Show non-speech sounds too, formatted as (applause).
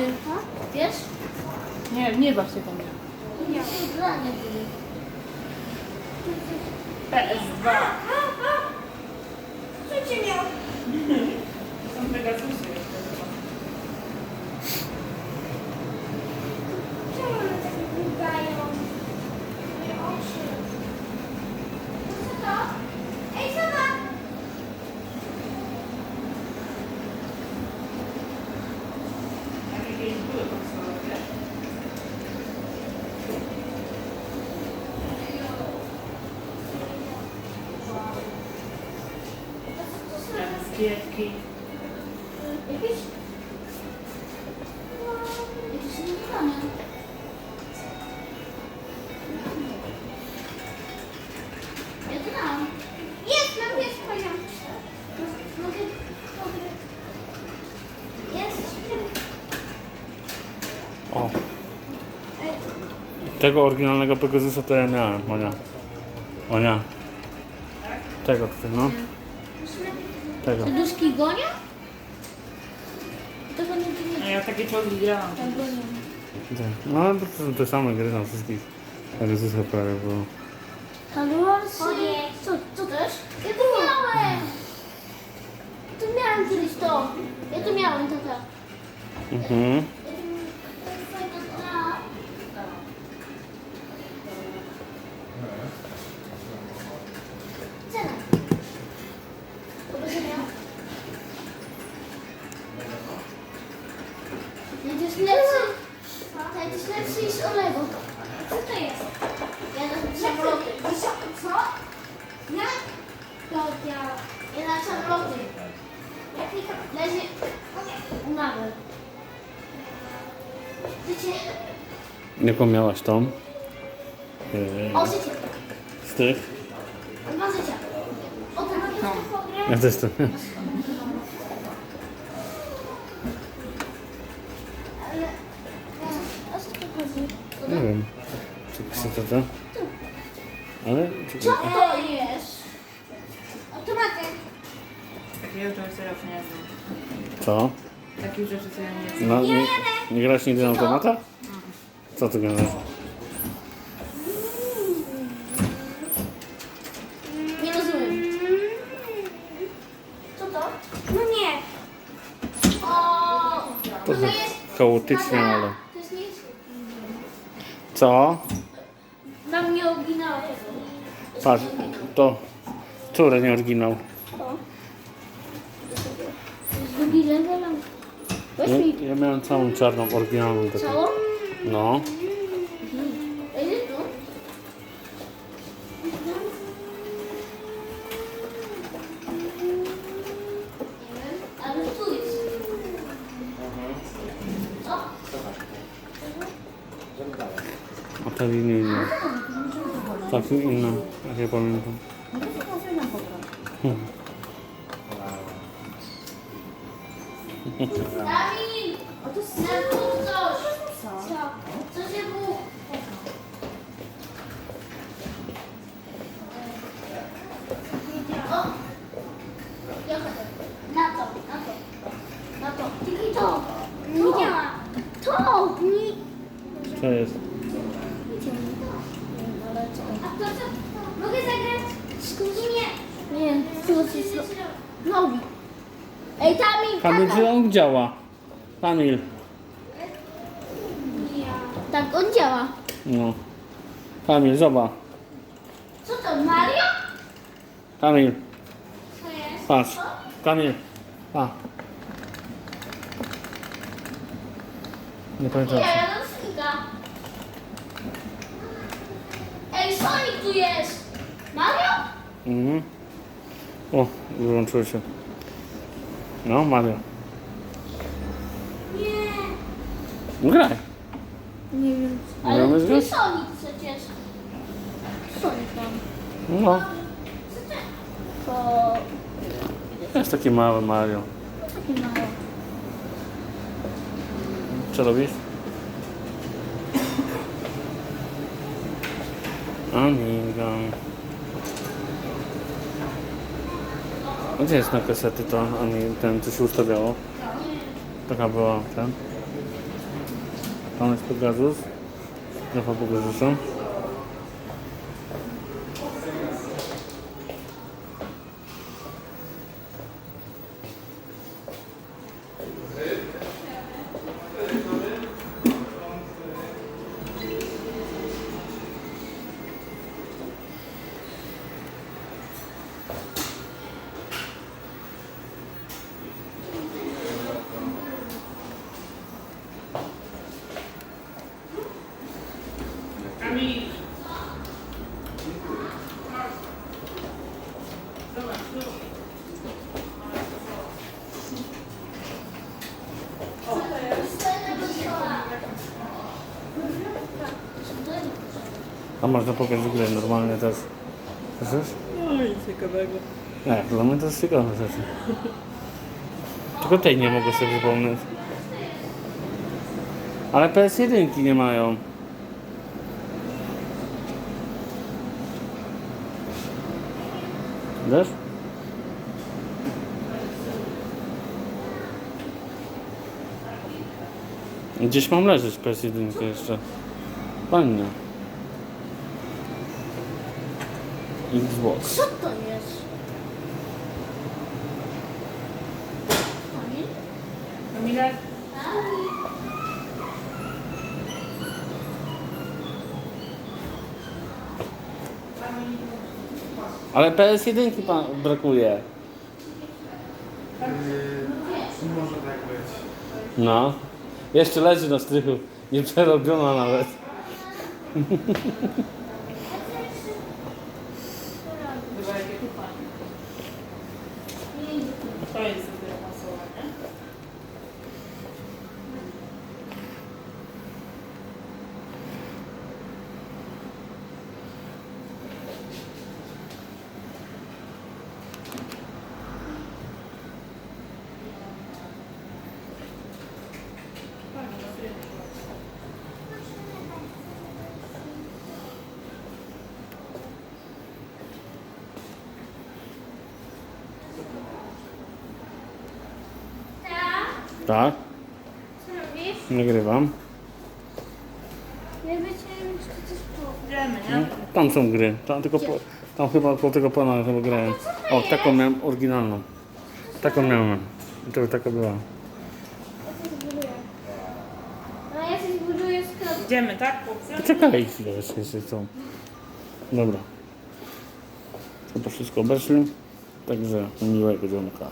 gramy? Wiesz? Nie, nie baw się mnie. Nie. Granie były. PS2. Co cię miał? Są Pegasusy. Czemu one tak migają? Moje oczy. Co to? Ej, zobacz! Takie kiedyś były podstawowe, wiesz? Angielski. Jakieś... Jakieś niewybrane. Ja to mam jest tego oryginalnego Pegasusa to ja miałem, Monia. Monia. Tego tutaj, no. Tego. Te duszki gonią? To będą No ja takie czołgi grałam. tak gonią. Tak. No, to są te same gry na wszystkich Pegasusa prawie było. Kalorsy. Co, co też? Ja to miałem. To miałem kiedyś to. Ja to miałem, tata. Mhm. Ja to- to fajna gra. Cena. Powiedzenia. Będziesz lepszy. Będziesz lepszy niż Olego. Co to jest? Ja na samoloty. Co? Ja? To ja. Ja na samoloty. Jak mi leży nawet. Życie. Jaką miałaś tą? Yy, O, życie. z tych? Dwa życia. O, to mogę no. Ja też to. Ale... A co to chodzi? Nie wiem. Się to to. Ale Co to jest? Automaty. Takiego czegoś co ja już nie znam. Co? Takich rzeczy co ja nie znam. No, nie, nie grasz nigdy na automata? Co ty gadasz? Nie rozumiem. Co to? No nie. O, To to jest... chaotycznie, ale... Co? Mam nie oryginał. Patrz, to... Które nie oryginał? To. To jest drugi level. Weź Ja, ja miałem całą czarną, oryginalną taką. całą. No. A ta linia inna. Tak, inna, jak ja pamiętam. Kamil! O to jest coś. Co? Co się było? O! To? Na to, na to. Na to. Tylko to. Nie działa. To! Nie. Co jest? A to co? Mogę zagrać? Nie. Nie, nogi. Ej, Kamil, tata. czy on działa? Kamil. Tak, on działa. No. Kamil, zobacz. Co to, Mario? Kamil, Co jest? patrz. Kamil, pa. Nie pamiętam. Nie, Janosika. Ej, Sonic tu jest! Mario? Mhm. O, wyłączyło się. No, Mario. Nie. Graj. Nie wiem. Ale zgrać? jest Sonic przecież. Sonic tam. No, Co to? To jest taki mały Mario. takie małe. Co robisz? Amiga. Gdzie jest na kasety to, a nie ten, co się ustawiało? Taka była ten. Pan jest Pegasus. Grafa Pegasusa. A można pokazać grę normalnie też. Chcesz? No nic ciekawego. Nie, dla mnie to jest ciekawe rzeczy. Tylko tej nie mogę sobie przypomnieć. Ale PS1 nie mają. Wiesz? Gdzieś mam leżeć PS1 jeszcze. Fajnie. Xbox. Co to jest? Ale PS1 pa- brakuje. Może tak być. No. Jeszcze leży na strychu. Nie przerobiona nawet. (laughs) (laughs) chyba jakie tu fajne. To Tak, Co robisz? nagrywam. Ja wiedziałem, że to jest po. No, nie? Tam są gry. Tam, tylko po, tam chyba po tego pana chyba grałem. O, taką miałem oryginalną. Taką miałem. I to taka była. Ja coś buduję. No ja coś buduję sklep. Idziemy, tak? Chłopcy? Poczekaj chwilę jeszcze, jeszcze są. Dobra. Chyba wszystko obeszli. Także miłego dzionka.